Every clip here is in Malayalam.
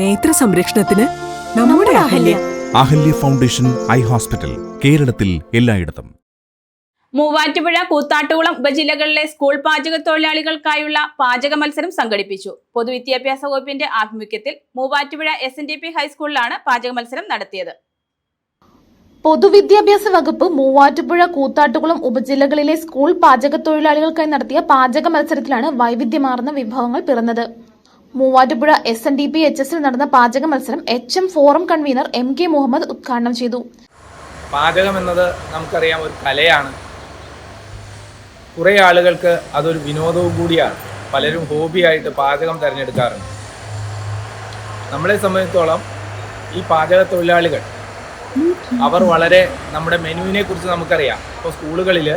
നേത്ര സംരക്ഷണത്തിന് നമ്മുടെ Ahalya. Ahalya. Foundation eye hospital കേരളത്തിൽ എല്ലായിടത്തും. മൂവാറ്റുപുഴ കൂത്താട്ടുകുളം ഉപജില്ലകളിലെ സ്കൂൾ പാചക തൊഴിലാളികൾക്കായുള്ള പാചക മത്സരം സംഘടിപ്പിച്ചു. പൊതുവിദ്യാഭ്യാസ വകുപ്പിന്റെ ആഭിമുഖ്യത്തിൽ Muvattupuzha S N D P ഹൈസ്കൂളിലാണ് പാചക മത്സരം നടത്തിയത്. പൊതുവിദ്യാഭ്യാസ വകുപ്പ് മൂവാറ്റുപുഴ കൂത്താട്ടുകുളം ഉപജില്ലകളിലെ സ്കൂൾ പാചക തൊഴിലാളികൾക്കായി നടത്തിയ പാചക മത്സരത്തിലാണ് വൈവിധ്യമാർന്ന വിഭവങ്ങൾ പിറന്നത്. Muvattupuzha S N D P H എസിൽ നടന്ന പാചക മത്സരം H M forum convener M K Muhammad ഉദ്ഘാടനം ചെയ്തു. പാചകം എന്നത് നമുക്കറിയാം ഒരു കലയാണ്. കുറേ ആളുകൾക്ക് അതൊരു വിനോദവും കൂടിയാണ്. പലരും ഹോബിയായിട്ട് പാചകം തിരഞ്ഞെടുക്കാറുണ്ട്. നമ്മളെ സംബന്ധിച്ചോളം ഈ പാചക തൊഴിലാളികൾ അവർ വളരെ നമ്മുടെ മെനുവിനെ കുറിച്ച് നമുക്കറിയാം. ഇപ്പോൾ സ്കൂളുകളിൽ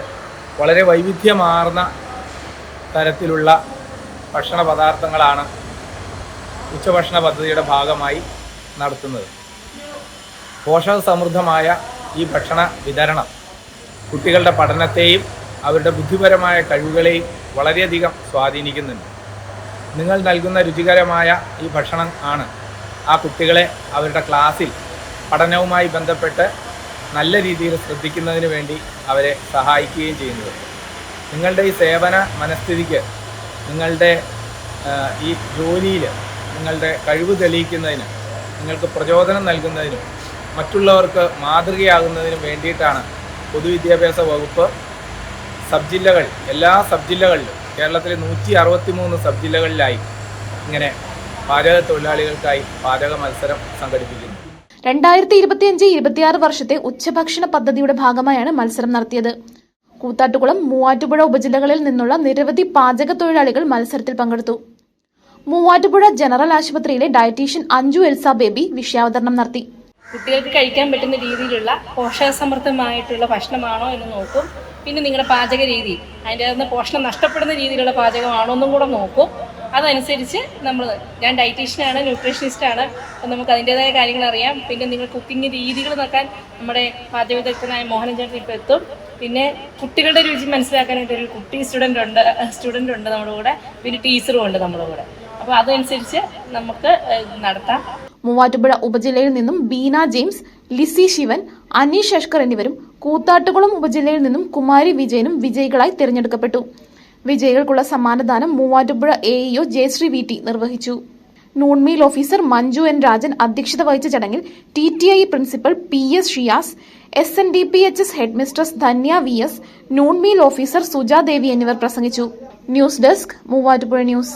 വളരെ വൈവിധ്യമാർന്ന തരത്തിലുള്ള ഭക്ഷണ പദാർത്ഥങ്ങളാണ് ഉച്ചഭക്ഷണ പദ്ധതിയുടെ ഭാഗമായി നടത്തുന്നത്. പോഷക സമൃദ്ധമായ ഈ ഭക്ഷണ വിതരണം കുട്ടികളുടെ പഠനത്തെയും അവരുടെ ബുദ്ധിപരമായ കഴിവുകളെയും വളരെയധികം സ്വാധീനിക്കുന്നുണ്ട്. നിങ്ങൾ നൽകുന്ന രുചികരമായ ഈ ഭക്ഷണം ആണ് ആ കുട്ടികളെ അവരുടെ ക്ലാസ്സിൽ പഠനവുമായി ബന്ധപ്പെട്ട് നല്ല രീതിയിൽ ശ്രദ്ധിക്കുന്നതിന് വേണ്ടി അവരെ സഹായിക്കുകയും ചെയ്യുന്നത്. നിങ്ങളുടെ ഈ സേവന മനസ്ഥിതിക്ക് നിങ്ങളുടെ ഈ ജോലിയിൽ നിങ്ങളുടെ കഴിവ് തെളിയിക്കുന്നതിന് നിങ്ങൾക്ക് പ്രചോദനം നൽകുന്നതിനും മറ്റുള്ളവർക്ക് മാതൃകയാകുന്നതിനും വേണ്ടിയിട്ടാണ് പൊതുവിദ്യാഭ്യാസ വകുപ്പ് സബ് ജില്ലകൾ എല്ലാ സബ് ജില്ലകളിലും കേരളത്തിലെ നൂറ്റി അറുപത്തി മൂന്ന് സബ് ജില്ലകളിലായി ഇങ്ങനെ പാചക തൊഴിലാളികൾക്കായി പാചക മത്സരം സംഘടിപ്പിക്കുന്നു. രണ്ടായിരത്തി ഇരുപത്തിയഞ്ച് ഇരുപത്തിയാറ് വർഷത്തെ ഉച്ചഭക്ഷണ പദ്ധതിയുടെ ഭാഗമായാണ് മത്സരം നടത്തിയത്. കൂത്താട്ടുകുളം മൂവാറ്റുപുഴ ഉപജില്ലകളിൽ നിന്നുള്ള നിരവധി പാചക തൊഴിലാളികൾ മത്സരത്തിൽ പങ്കെടുത്തു. മൂവാറ്റുപുഴ ജനറൽ ആശുപത്രിയിലെ ഡയറ്റീഷ്യൻ അഞ്ജു എൽസ ബേബി വിഷയാവതരണം നടത്തി. കുട്ടികൾക്ക് കഴിക്കാൻ പറ്റുന്ന രീതിയിലുള്ള പോഷകസമൃദ്ധമായിട്ടുള്ള ഭക്ഷണമാണോ എന്ന് നോക്കും. പിന്നെ നിങ്ങളുടെ പാചക രീതി അതിന്റെ അകത്ത് പോഷണം നഷ്ടപ്പെടുന്ന രീതിയിലുള്ള പാചകമാണോ എന്നും കൂടെ നോക്കും. അതനുസരിച്ച് നമ്മൾ ഞാൻ ഡയറ്റീഷ്യനാണ് ന്യൂട്രീഷനിസ്റ്റാണ് അപ്പം നമുക്ക് അതിന്റെതായ കാര്യങ്ങൾ അറിയാം. പിന്നെ നിങ്ങൾ കുക്കിംഗ് രീതികൾ നോക്കാൻ നമ്മുടെ പാചക വിദഗ്ധനായ മോഹനൻ ചേട്ടൻ ഇപ്പോൾ എത്തും. പിന്നെ കുട്ടികളുടെ രുചി മനസ്സിലാക്കാനായിട്ട് ഒരു കുട്ടി സ്റ്റുഡന്റ് ഉണ്ട് സ്റ്റുഡന്റ് ഉണ്ട് നമ്മുടെ കൂടെ. പിന്നെ ടീച്ചറും ഉണ്ട് നമ്മുടെ കൂടെ. അപ്പോൾ അതനുസരിച്ച് നമുക്ക് നടത്താം. മൂവാറ്റുപുഴ ഉപജില്ലയിൽ നിന്നും ബീന ജെയിംസ് ലിസി ശിവൻ അനീഷ് അഷ്കർ എന്നിവരും കൂത്താട്ടുകുളം ഉപജില്ലയിൽ നിന്നും കുമാരി വിജയനും വിജയികളായി തിരഞ്ഞെടുക്കപ്പെട്ടു. വിജയികൾക്കുള്ള സമ്മാനദാനം Muvattupuzha A E O Jayasree V T നിർവഹിച്ചു. Noon meal officer Manju N Rajan അധ്യക്ഷത വഹിച്ച ചടങ്ങിൽ T T I principal P S Shiyas S N D P H S headmistress Dhanya V S noon meal officer Sujadevi എന്നിവർ പ്രസംഗിച്ചു. News desk Muvattupuzha news.